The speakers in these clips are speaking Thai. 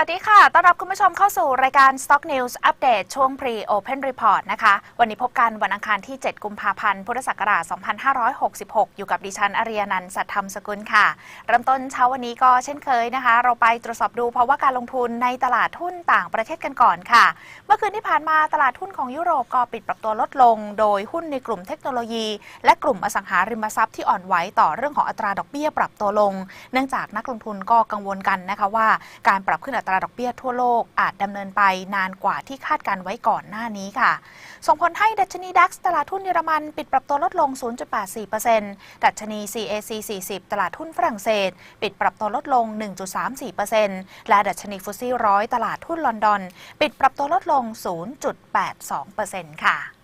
วัสดีค่ะ ต้อนรับคุณผู้ชมเข้าสู่รายการ Stock News Update ช่วง Pre Open Report นะคะ วันนี้พบกันวันอังคารที่ 7 กุมภาพันธ์ พุทธศักราช 2566 อยู่กับดิฉันอารียนันท์สัตธรรมสกุลค่ะ เริ่มต้นเช้าวันนี้ก็เช่นเคยนะคะ เราไปตรวจสอบดูภาวะการลงทุนในตลาดหุ้นต่างประเทศกันก่อนค่ะ เมื่อคืนที่ผ่านมาตลาดหุ้นของยุโรปก็ปิดปรับตัวลดลง โดยหุ้นในกลุ่มเทคโนโลยี และกลุ่มอสังหาริมทรัพย์ที่อ่อนไหวต่อเรื่องของอัตราดอกเบี้ยปรับตัวลง เนื่องจากนักลงทุนก็กังวลกันนะคะว่าการปรับขึ้นอัตราดอกเบี้ยทั่วโลกอาจดำเนินไปนานกว่าที่คาดการไว้ก่อนหน้านี้ค่ะ ส่งผลให้ดัชนีดัคตลาดหุ้นเยอรมัน ปิดปรับตัวลดลง 0.84%ดัชนี CAC 40 ตลาดหุ้นฝรั่งเศส ปิดปรับตัวลดลง 1.34%และดัชนีฟุตซี่ร้อยตลาดหุ้นลอนดอน ปิดปรับตัวลดลง 0.82%ค่ะ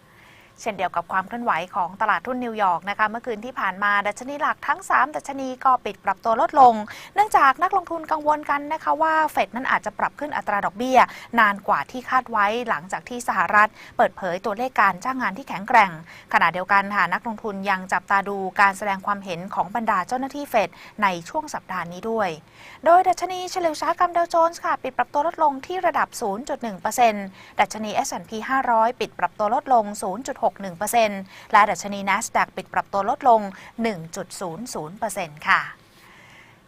เช่นเดียวกับความเคลื่อนไหวของตลาดหุ้นนิวยอร์กนะคะเมื่อคืนที่ผ่านมาดัชนีหลักทั้ง 3 ดัชนีก็ปิดปรับตัวลดลง เนื่องจากนักลงทุนกังวลกันนะคะว่าเฟดนั้นอาจจะปรับขึ้นอัตราดอกเบี้ย นานกว่าที่คาดไว้หลังจากที่สหรัฐ เปิดเผยตัวเลขการจ้างงานที่แข็งแกร่ง ขณะเดียวกันค่ะนักลงทุนยังจับตาดูการแสดงความเห็นของบรรดาเจ้าหน้าที่เฟดในช่วงสัปดาห์นี้ด้วย โดยดัชนีเฉลี่ยอุตสาหกรรมดาวโจนส์ค่ะปิดปรับตัวลดลงที่ระดับ 0.1%ดัชนี S&P 500 ปิดปรับตัวลดลง 0.6 0.61%และดัชนี NASDAQ ปิดปรับตัวลดลง 1.00%ค่ะ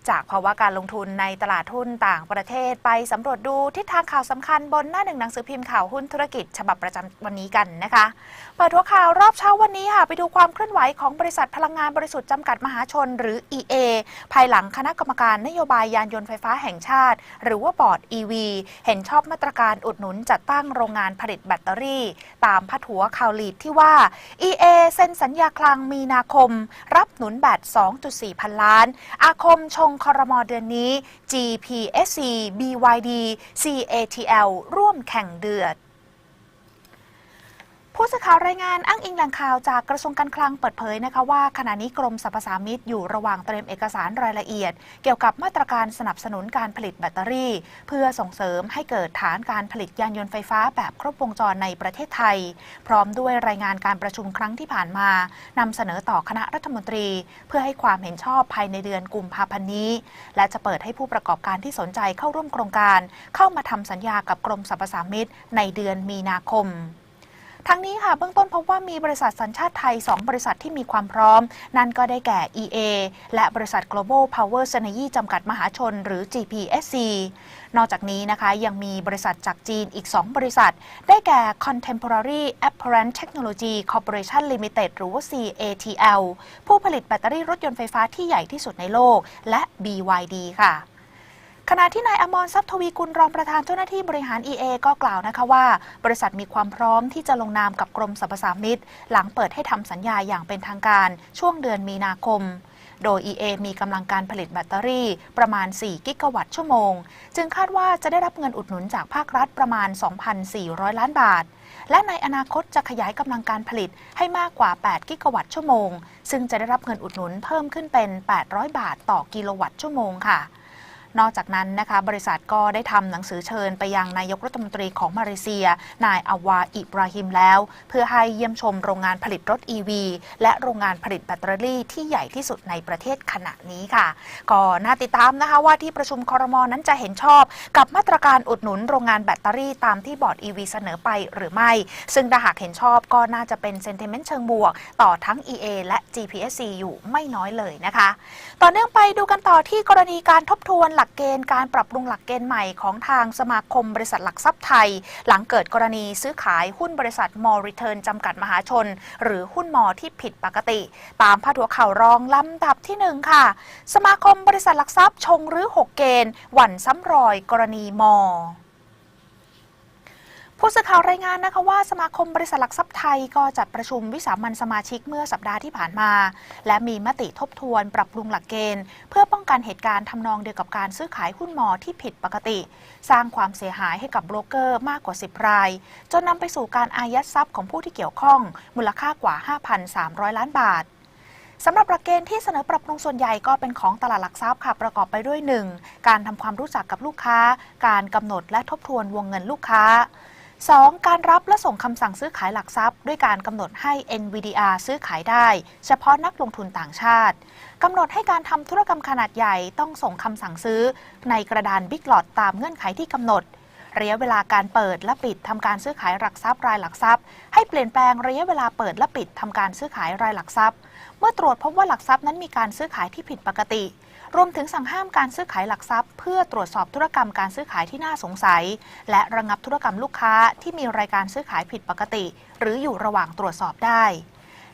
จากภาวะการลงทุนในตลาดทุนต่างประเทศไปสำรวจดูทิศทางข่าวสำคัญบนหน้าหนึ่งหนังสือพิมพ์ข่าวหุ้นธุรกิจฉบับประจำวันนี้กันนะคะเปิดหัวข่าวรอบเช้าวันนี้ค่ะไปดูความเคลื่อนไหวของบริษัทพลังงานบริสุทธิ์จำกัดมหาชนหรือ EA ภายหลังคณะกรรมการนโยบายยานยนต์ไฟฟ้าแห่งชาติ หรือว่าบอร์ด EV เห็นชอบมาตรการอุดหนุนจัดตั้งโรงงานผลิตแบตเตอรี่ ตามพัดหัวข่าวลีดที่ว่า EA เซ็นสัญญาคลังมีนาคม รับหนุนแบต 2.4 พันล้าน อาคมชงคอรมอเดือนนี้ GPSC BYD CATL ร่วมแข่งเดือด ผู้สื่อข่าวรายงานอ้างอิงแหล่งข่าวจากกระทรวงการคลังเปิดเผยนะคะว่าขณะนี้กรมสรรพสามิตอยู่ระหว่างเตรียมเอกสารรายละเอียด เกี่ยวกับมาตรการสนับสนุนการผลิตแบตเตอรี่ เพื่อส่งเสริมให้เกิดฐานการผลิตยานยนต์ไฟฟ้าแบบครบวงจรในประเทศไทย พร้อมด้วยรายงานการประชุมครั้งที่ผ่านมานำเสนอต่อคณะรัฐมนตรี เพื่อให้ความเห็นชอบภายในเดือนกุมภาพันธ์นี้ และจะเปิดให้ผู้ประกอบการที่สนใจเข้าร่วมโครงการ เข้ามาทำสัญญากับกรมสรรพสามิตในเดือนมีนาคม ทั้งนี้ค่ะเบื้องต้นพบว่ามีบริษัทสัญชาติไทย 2 บริษัทที่มีความพร้อม นั่นก็ได้แก่ EA และบริษัท Global Power Synergy จำกัดมหาชน หรือ GPSC นอกจากนี้นะคะยังมีบริษัทจากจีนอีก 2 บริษัท ได้แก่ Contemporary Apparent Technology Corporation Limited หรือว่า CATL ผู้ผลิตแบตเตอรี่รถยนต์ไฟฟ้าที่ใหญ่ที่สุดในโลก และ BYD ค่ะ ขณะที่นายอมรทรัพย์ทวีกุลรองประธานเจ้าหน้าที่บริหาร EA ก็กล่าวนะคะว่า บริษัทมีความพร้อมที่จะลงนามกับกรมสรรพสามิตหลังเปิดให้ทำสัญญาอย่างเป็นทางการช่วงเดือนมีนาคม โดย EA มีกำลังการผลิตแบตเตอรี่ประมาณ 4 กิกะวัตต์ชั่วโมง จึงคาดว่าจะได้รับเงินอุดหนุนจากภาครัฐประมาณ 2,400 ล้านบาท และในอนาคตจะขยายกำลังการผลิตให้มากกว่า 8 กิกะวัตต์ชั่วโมง ซึ่งจะได้รับเงินอุดหนุนเพิ่มขึ้นเป็น 800 บาทต่อกิโลวัตต์ชั่วโมงค่ะ นอกจากนั้นนะคะบริษัทก็ได้ทำหนังสือเชิญไปยังนายกรัฐมนตรีของมาเลเซีย นายอาวาอิบราฮิมแล้ว เพื่อให้เยี่ยมชมโรงงานผลิตรถ EV และโรงงานผลิตแบตเตอรี่ที่ใหญ่ที่สุดในประเทศขณะนี้ค่ะ ก็น่าติดตามนะคะว่าที่ประชุมคอรมอนั้นจะเห็นชอบ กับมาตรการอุดหนุนโรงงานแบตเตอรี่ตามที่บอร์ด EV เสนอไปหรือไม่ ซึ่งถ้าหากเห็นชอบก็น่าจะเป็นเซนติเมนต์เชิงบวก ต่อทั้ง EA และ GPSC อยู่ไม่น้อยเลยนะคะ ต่อเนื่องไปดูกันต่อที่กรณีการทบทวนหลักเกณฑ์การปรับปรุงหลักเกณฑ์ใหม่ของทางสมาคมบริษัทหลักทรัพย์ไทย หลังเกิดกรณีซื้อขายหุ้นบริษัทมอริเทิร์นจำกัดมหาชน หรือหุ้นมอที่ผิดปกติ ตามพาดหัวข่าวรองลำดับที่หนึ่งค่ะ สมาคมบริษัทหลักทรัพย์ชงหรือ6 เกณฑ์หวั่นซ้ำรอยกรณีมอ ผู้สื่อข่าวรายงานนะคะว่าสมาคมบริษัทหลักทรัพย์ไทยก็จัดประชุมวิสามันสมาชิกเมื่อสัปดาห์ที่ผ่านมา และมีมติทบทวนปรับปรุงหลักเกณฑ์ เพื่อป้องกันเหตุการณ์ทำนองเดียวกับการซื้อขายหุ้นมอที่ผิดปกติ สร้างความเสียหายให้กับโบรกเกอร์มากกว่า 10 ราย จนนำไปสู่การอายัดทรัพย์ของผู้ที่เกี่ยวข้อง มูลค่ากว่า 5,300 ล้านบาทสำหรับหลักเกณฑ์ที่เสนอปรับปรุงส่วนใหญ่ก็เป็นของตลาดหลักทรัพย์ค่ะประกอบไปด้วย 1. การทำความรู้จักกับลูกค้า การกำหนดและทบทวนวงเงินลูกค้า 2. การรับและส่งคำสั่งซื้อขายหลักทรัพย์ ด้วยการกำหนดให้ NVDR ซื้อขายได้ เฉพาะนักลงทุนต่างชาติกำหนดให้การทำธุรกรรมขนาดใหญ่ต้องส่งคำสั่งซื้อ ในกระดานบิ๊กหลอดตามเงื่อนไขที่กำหนด ระยะเวลาการเปิดและปิดทำการซื้อขายหลักทรัพย์รายหลักทรัพย์ ให้เปลี่ยนแปลงระยะเวลาเปิดและปิดทำการซื้อขายรายหลักทรัพย์ เมื่อตรวจพบว่าหลักทรัพย์นั้นมีการซื้อขายที่ผิดปกติ รวมถึงสั่งห้ามการซื้อขายหลักทรัพย์ เพื่อตรวจสอบธุรกรรมการซื้อขายที่น่าสงสัย และระงับธุรกรรมลูกค้าที่มีรายการซื้อขายผิดปกติ หรืออยู่ระหว่างตรวจสอบได้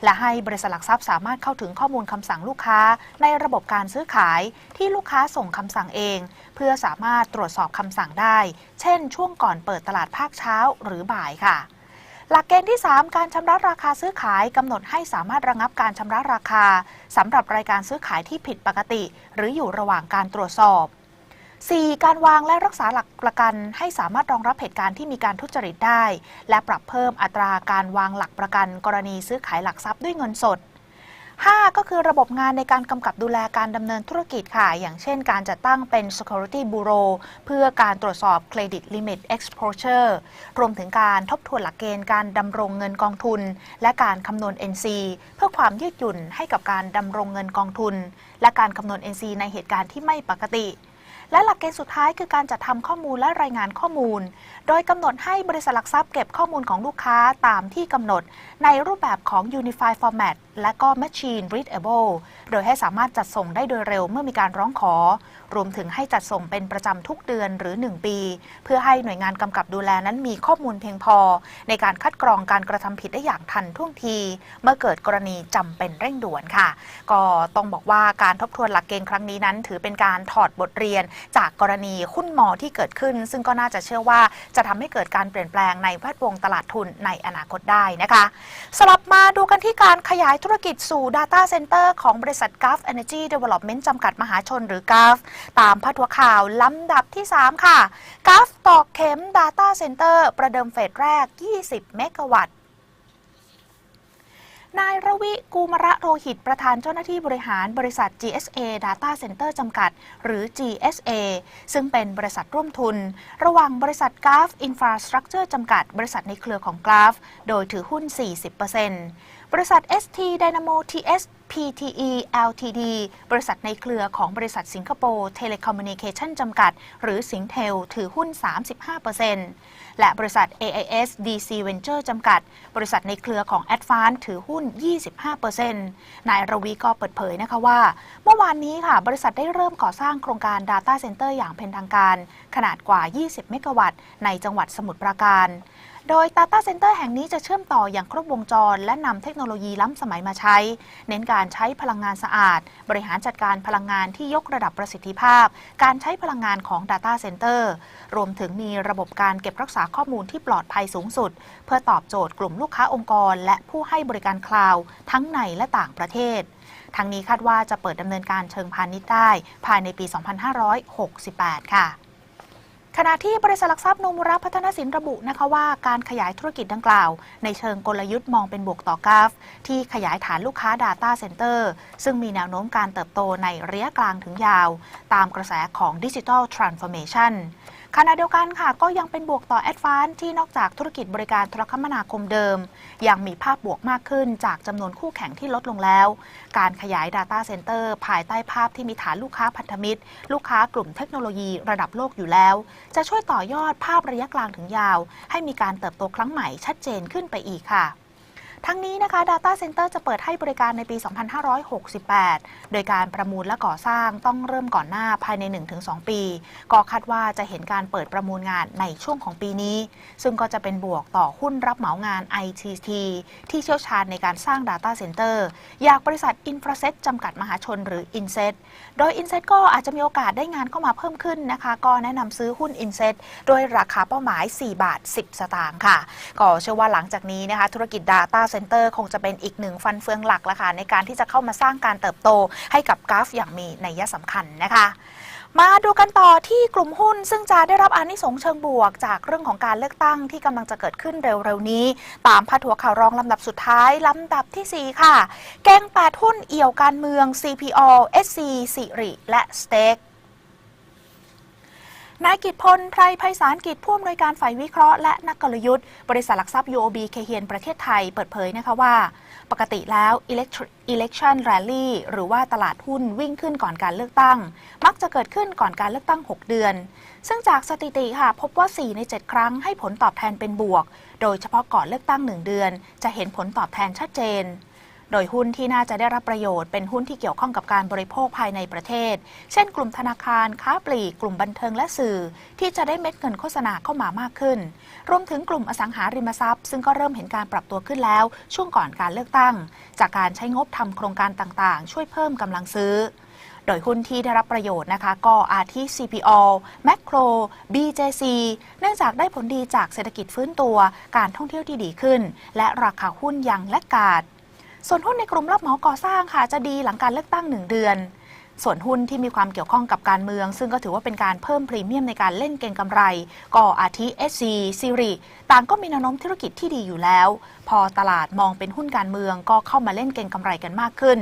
และให้บริษัทหลักทรัพย์สามารถเข้าถึงข้อมูลคำสั่งลูกค้า ในระบบการซื้อขายที่ลูกค้าส่งคำสั่งเอง เพื่อสามารถตรวจสอบคำสั่งได้ เช่น ช่วงก่อนเปิดตลาดภาคเช้าหรือบ่ายค่ะ หลักเกณฑ์ที่ 3 การชำระราคาซื้อขายกำหนดให้สามารถระงับการชำระราคาสำหรับรายการซื้อขายที่ผิดปกติ หรืออยู่ระหว่างการตรวจสอบ 4. การวางและรักษาหลักประกัน ให้สามารถรองรับเหตุการณ์ที่มีการทุจริตได้ และปรับเพิ่มอัตราการวางหลักประกัน กรณีซื้อขายหลักทรัพย์ด้วยเงินสด 5. ก็คือระบบงานในการกำกับดูแลการดำเนินธุรกิจค่ะ อย่างเช่นการจัดตั้งเป็น Security Bureau เพื่อการตรวจสอบ Credit Limit Exposure รวมถึงการทบทวนหลักเกณฑ์การดำรงเงินกองทุน และการคำนวณ NC เพื่อความยืดหยุ่นให้กับการดำรงเงินกองทุน และการคำนวณ NC ในเหตุการณ์ที่ไม่ปกติและหลักเกณฑ์สุดท้ายคือการจัดทำข้อมูลและรายงานข้อมูล โดยกำหนดให้บริษัทหลักทรัพย์เก็บข้อมูลของลูกค้าตามที่กำหนดในรูปแบบของ Unified Format และก็ Machine Readable โดยให้สามารถจัดส่งได้โดยเร็วเมื่อมีการร้องขอ รวมถึงให้จัดส่งเป็นประจำทุกเดือนหรือ 1 ปี เพื่อให้หน่วยงานกำกับดูแลนั้นมีข้อมูลเพียงพอ ในการคัดกรองการกระทำผิดได้อย่างทันท่วงที เมื่อเกิดกรณีจำเป็นเร่งด่วนค่ะ ก็ต้องบอกว่าการทบทวนหลักเกณฑ์ครั้งนี้นั้น ถือเป็นการถอดบทเรียน จากกรณีหุ้นมอที่เกิดขึ้น ซึ่งก็น่าจะเชื่อว่าจะทำให้เกิดการเปลี่ยนแปลงในแวดวงตลาดทุนในอนาคตได้นะคะ สลับมาดูกันที่การขยายธุรกิจสู่ Data Center ของบริษัท g u f Energy Development จำกัดมหาชนหรือ g u f ตามพัดหัวข่าวลำดับที่ 3 ค่ะ g u f ตอกเข็ม Data Center ประเดิมเฟสแรก 20 เมกะวัตต์นายระวิกูมระโรหิตประธานเจ้าหน้าที่บริหารบริษัท GSA Data Center จำกัด หรือ GSA ซึ่งเป็นบริษัทร่วมทุน ระหว่างบริษัท g u l f Infrastructure จำกัด บริษัทในเครือของ g u l f โดยถือหุ้น 40% บริษัท ST Dynamo TS PTE Ltd บริษัทในเครือของบริษัทสิงคโปร์เทเลคอมมิวนิเคชันจำกัด หรือสิงเทลถือหุ้น 35%และบริษัท AIS DC Venture จำกัด บริษัทในเครือของ Advance ถือหุ้น 25%นายรวีก็เปิดเผยนะคะว่า เมื่อวานนี้ค่ะ บริษัทได้เริ่มก่อสร้างโครงการ Data Center อย่างเป็นทางการ ขนาดกว่า 20 เมกะวัตต์ในจังหวัดสมุทรปราการ โดย Data Center แห่งนี้จะเชื่อมต่ออย่างครบวงจร และนำเทคโนโลยีล้ำสมัยมาใช้ เน้นการใช้พลังงานสะอาด บริหารจัดการพลังงานที่ยกระดับประสิทธิภาพ การใช้พลังงานของ Data Center รวมถึงมีระบบการเก็บรักษาข้อมูลที่ปลอดภัยสูงสุด เพื่อตอบโจทย์กลุ่มลูกค้าองค์กร และผู้ให้บริการคลาวด์ทั้งในและต่างประเทศทั้งนี้คาดว่าจะเปิดดำเนินการเชิงพาณิชย์ได้ ภายในปี 2568 ค่ะ ขณะที่บริษัทหลักทรัพย์นมุระพัฒนสินระบุนะคะว่าการขยายธุรกิจดังกล่าว ในเชิงกลยุทธ์มองเป็นบวกต่อกราฟ ที่ขยายฐานลูกค้า Data Center ซึ่งมีแนวโน้มการเติบโตในระยะกลางถึงยาว ตามกระแสของ Digital Transformation ขณะเดียวกันค่ะ ก็ยังเป็นบวกต่อ a d v a n c e ที่นอกจากธุรกิจบริการโทรคมนาคมเดิม ยังมีภาพบวกมากขึ้นจากจำนวนคู่แข่งที่ลดลงแล้ว การขยาย Data Center ภายใต้ภาพที่มีฐานลูกค้าพันธมิตร ลูกค้ากลุ่มเทคโนโลยีระดับโลกอยู่แล้ว จะช่วยต่อยอดภาพระยะกลางถึงยาว ให้มีการเติบโตครั้งใหม่ชัดเจนขึ้นไปอีกค่ะ ทั้งนี้นะคะ Data Center จะเปิดให้บริการในปี 2568 โดยการประมูลและก่อสร้างต้องเริ่มก่อนหน้าภายใน 1-2 ปี ก็คาดว่าจะเห็นการเปิดประมูลงานในช่วงของปีนี้ ซึ่งก็จะเป็นบวกต่อหุ้นรับเหมางาน ITT ที่เชี่ยวชาญในการสร้าง Data Center อยากบริษัท Infraset จำกัดมหาชนหรือ Inset โดย Inset ก็อาจจะมีโอกาสได้งานเข้ามาเพิ่มขึ้นนะคะ ก็แนะนำซื้อหุ้น Inset โดยราคาเป้าหมาย 4 บาท 10 สตางค์ค่ะ ก็เชื่อว่าหลังจากนี้นะคะธุรกิจ Data Center คงจะเป็นอีกหนึ่งฟันเฟืองหลักละค่ะในการที่จะเข้ามาสร้างการเติบโตให้กับกราฟอย่างมีนัยสำคัญนะคะมาดูกันต่อที่กลุ่มหุ้น ซึ่งจะได้รับอานิสงส์เชิงบวก จากเรื่องของการเลือกตั้งที่กำลังจะเกิดขึ้นเร็วๆนี้ ตามพัดหัวข่าวรองลำดับสุดท้ายลำดับทีสี่4 ค่ะ แกงแปดหุ้นเอี่ยวการเมือง CPO SC สิริและสเต็ก นายกิตพลไพรไพศาลกิจผู้อำนวยการฝ่ายวิเคราะห์และนักกลยุทธ์ บริษัทหลักทรัพย์ UOB เคเฮียนประเทศไทยเปิดเผยนะคะว่า ปกติแล้ว election rally หรือว่าตลาดหุ้นวิ่งขึ้นก่อนการเลือกตั้ง มักจะเกิดขึ้นก่อนการเลือกตั้ง 6 เดือน ซึ่งจากสถิติค่ะพบว่า 4 ใน 7 ครั้งให้ผลตอบแทนเป็นบวก โดยเฉพาะก่อนเลือกตั้ง 1 เดือน จะเห็นผลตอบแทนชัดเจน โดยหุ้นที่น่าจะได้รับประโยชน์เป็นหุ้นที่เกี่ยวข้องกับการบริโภคภายในประเทศ เช่น กลุ่มธนาคาร ค้าปลีก กลุ่มบันเทิงและสื่อ ที่จะได้เม็ดเงินโฆษณาเข้ามามากขึ้น รวมถึงกลุ่มอสังหาริมทรัพย์ ซึ่งก็เริ่มเห็นการปรับตัวขึ้นแล้ว ช่วงก่อนการเลือกตั้ง จากการใช้งบทำโครงการต่างๆ ช่วยเพิ่มกำลังซื้อโดยหุ้นที่ได้รับประโยชน์นะคะ ก็อาทิ CPO Macro BJC เนื่องจากได้ผลดีจากเศรษฐกิจฟื้นตัว การท่องเที่ยวที่ดีขึ้น และราคาหุ้นยังและกาด ส่วนหุ้นในกลุ่มรับเหมาก่อสร้างค่ะ จะดีหลังการเลือกตั้ง 1 เดือน ส่วนหุ้นที่มีความเกี่ยวข้องกับการเมือง ซึ่งก็ถือว่าเป็นการเพิ่มพรีเมียมในการเล่นเก็งกำไร ก็อาทิ SC ซีรีต่างก็มีแนวโน้มธุรกิจที่ดีอยู่แล้ว พอตลาดมองเป็นหุ้นการเมืองก็เข้ามาเล่นเก็งกำไรกันมากขึ้น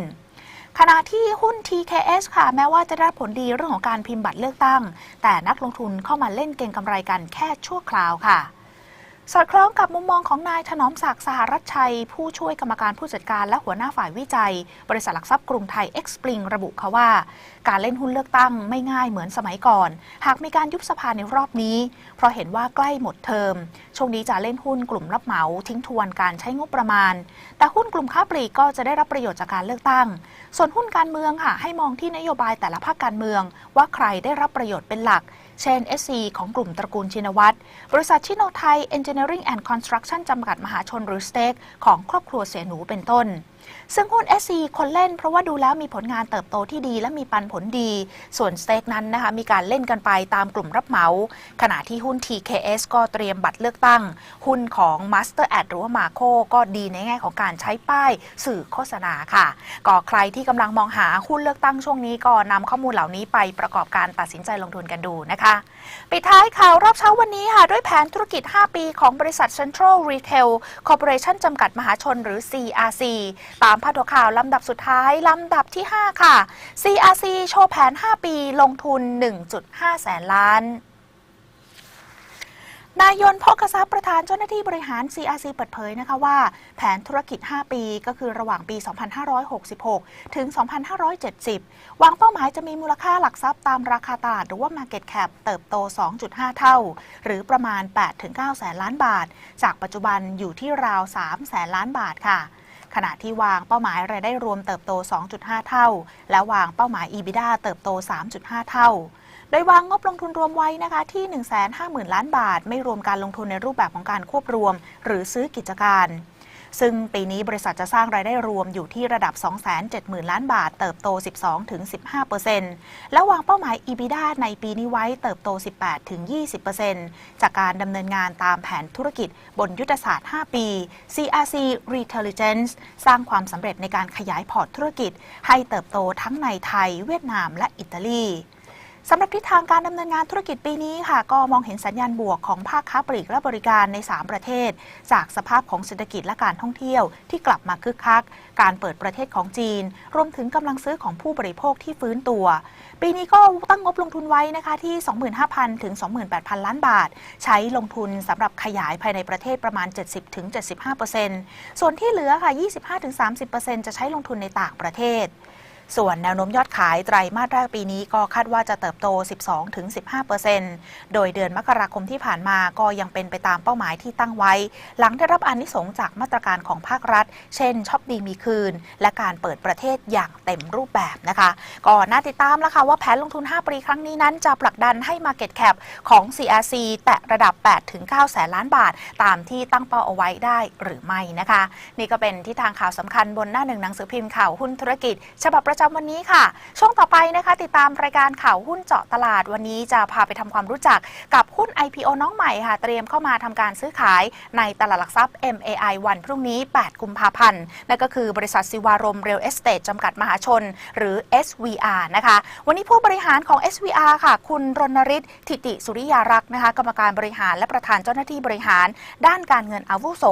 ขณะที่หุ้น TKS ค่ะ แม้ว่าจะได้ผลดีเรื่องของการพิมพ์บัตรเลือกตั้ง แต่นักลงทุนเข้ามาเล่นเก็งกำไรกันแค่ชั่วคราวค่ะ สอดคล้องกับมุมมองของนายถนอมศักดิ์สหรัฐชัย ผู้ช่วยกรรมการผู้จัดการและหัวหน้าฝ่ายวิจัย บริษัทหลักทรัพย์กรุงไทย X Spring ระบุค่ะว่า การเล่นหุ้นเลือกตั้งไม่ง่ายเหมือนสมัยก่อน หากมีการยุบสภาในรอบนี้ เพราะเห็นว่าใกล้หมดเทอม ช่วงนี้จะเล่นหุ้นกลุ่มรับเหมาทิ้งทวนการใช้งบประมาณ แต่หุ้นกลุ่มค้าปลีกก็จะได้รับประโยชน์จากการเลือกตั้ง ส่วนหุ้นการเมืองค่ะให้มองที่นโยบายแต่ละภาคการเมือง ว่าใครได้รับประโยชน์เป็นหลัก เช่น SC ของกลุ่มตระกูลชินวัตร บริษัทชิโนไทย Engineering and Construction จำกัดมหาชนหรือสเต็กของครอบครัวเสียหนูเป็นต้น ซึ่งหุ้น SC คนเล่นเพราะว่าดูแล้วมีผลงานเติบโตที่ดีและมีปันผลดี ส่วนสเต็กนั้นนะคะมีการเล่นกันไปตามกลุ่มรับเหมา ขณะที่หุ้น TKS ก็เตรียมบัตรเลือกตั้ง หุ้นของ Master Ad หรือว่า Marco ก็ดีในแง่ของการใช้ป้ายสื่อโฆษณาค่ะ ก็ใครที่กำลังมองหาหุ้นเลือกตั้งช่วงนี้ก็นำข้อมูลเหล่านี้ไปประกอบการตัดสินใจลงทุนกันดูนะคะ ปิดท้ายข่าวรอบเช้าวันนี้ค่ะด้วยแผนธุรกิจ 5 ปี ของบริษัท Central Retail Corporation จำกัดมหาชนหรือ CRC ตามพาดหัวข่าวลำดับสุดท้าย ลำดับที่ 5 ค่ะ CRC โชว์แผน 5 ปีลงทุน 1.5 แสนล้านนายยนต์พกทรัพย์ประธานเจ้าหน้าที่บริหาร CRC เปิดเผยนะคะว่า แผนธุรกิจ 5 ปีก็คือระหว่างปี 2566 ถึง 2570 วางเป้าหมายจะมีมูลค่าหลักทรัพย์ตามราคาตลาดหรือว่า Market Cap เติบโต 2.5 เท่า หรือประมาณ 8-9 แสนล้านบาท จากปัจจุบันอยู่ที่ราว 3 แสนล้านบาทค่ะ ขณะที่วางเป้าหมายรายได้รวมเติบโต 2.5 เท่า และวางเป้าหมาย EBITDA เติบโต 3.5 เท่า โดยวางงบลงทุนรวมไว้นะคะที่ 150,000 ล้านบาท ไม่รวมการลงทุนในรูปแบบของการควบรวม หรือซื้อกิจการ ซึ่งปีนี้บริษัทจะสร้างรายได้รวมอยู่ที่ระดับ 270,000 ล้านบาท เติบโต 12-15%และวางเป้าหมาย EBITDA ในปีนี้ไว้เติบโต 18-20%จากการดำเนินงานตามแผนธุรกิจบนยุทธศาสตร์ 5 ปี CRC Retailligence สร้างความสำเร็จในการขยายพอร์ตธุรกิจ ให้เติบโตทั้งในไทย เวียดนามและอิตาลี สำหรับทิศทางการดำเนินงานธุรกิจปีนี้ค่ะ ก็มองเห็นสัญญาณบวกของภาคค้าปลีกและบริการใน 3 ประเทศ จากสภาพของเศรษฐกิจและการท่องเที่ยวที่กลับมาคึกคัก การเปิดประเทศของจีน รวมถึงกำลังซื้อของผู้บริโภคที่ฟื้นตัว ปีนี้ก็ตั้งงบลงทุนไว้นะคะที่ 25,000 ถึง 28,000 ล้านบาท ใช้ลงทุนสำหรับขยายภายในประเทศประมาณ 70-75%ส่วนที่เหลือค่ะ 25-30%จะใช้ลงทุนในต่างประเทศ ส่วนแนวโน้มยอดขายไตรมาสแรกปีนี้ก็คาดว่าจะเติบโต 12-15%โดยเดือนมกราคมที่ผ่านมาก็ยังเป็นไปตามเป้าหมายที่ตั้งไว้ หลังได้รับอานิสงจากมาตรการของภาครัฐ เช่นช็อปดีมีคืน และการเปิดประเทศอย่างเต็มรูปแบบนะคะ ก็น่าติดตามแล้วค่ะว่าแผนลงทุน 5 ปีครั้งนี้นั้นจะผลักดันให้ Market Cap ของ CRC แตะระดับ 8-9 แสนล้านบาท ตามที่ตั้งเป้าเอาไว้ได้หรือไม่นะคะ นี่ก็เป็นที่ทางข่าวสำคัญบนหน้าหนึ่งหนังสือพิมพ์ข่าวหุ้นธุรกิจ ฉบับประจำวันนี้ค่ะ ช่วงต่อไปนะคะ ติดตามรายการข่าวหุ้นเจาะตลาดวันนี้จะพาไปทำความรู้จักกับหุ้น IPO น้องใหม่ค่ะ เตรียมเข้ามาทำการซื้อขายในตลาดหลักทรัพย์ MAI วันพรุ่งนี้ 8 กุมภาพันธ์นั่นก็คือบริษัทสิวารมเรลเอสเต e จำกัดมหาชน หรือ SVR นะคะ วันนี้ผู้บริหารของ SVR ค่ะ คุณรณฤทธิ์ทิติสุริยารักษ์นะคะกรรมการบริหารและประธานเจ้าหน้าที่บริหาร ด้านการเงินอาวุโส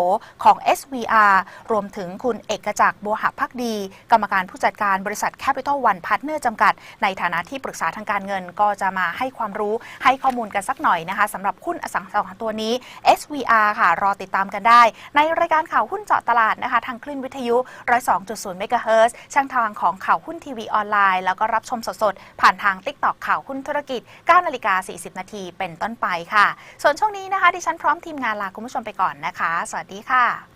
ของ SVR รวมถึงคุณเอกจักรบัวหพักดี กรรมการผู้จัดการบริษัท Capital One Partner จำกัด ในฐานะที่ปรึกษาทางการเงินก็จะมาให้ความรู้ให้ข้อมูลกันสักหน่อยนะคะสำหรับหุ้นอสังหาตัวนี้ SVR ค่ะ รอติดตามกันได้ ในรายการข่าวหุ้นเจาะตลาดนะคะ ทางคลื่นวิทยุ 102.0เมกะเฮิรตซ์ช่างทางของข่าวหุ้นทีวีออนไลน์ แล้วก็รับชมสดๆ ผ่านทาง TikTok ข่าวหุ้นธุรกิจ9นาฬิกา40 นาทีเป็นต้นไปค่ะ ส่วนช่วงนี้นะคะ ดิฉันพร้อมทีมงานลาคุณผู้ชมไปก่อนนะคะ สวัสดีค่ะ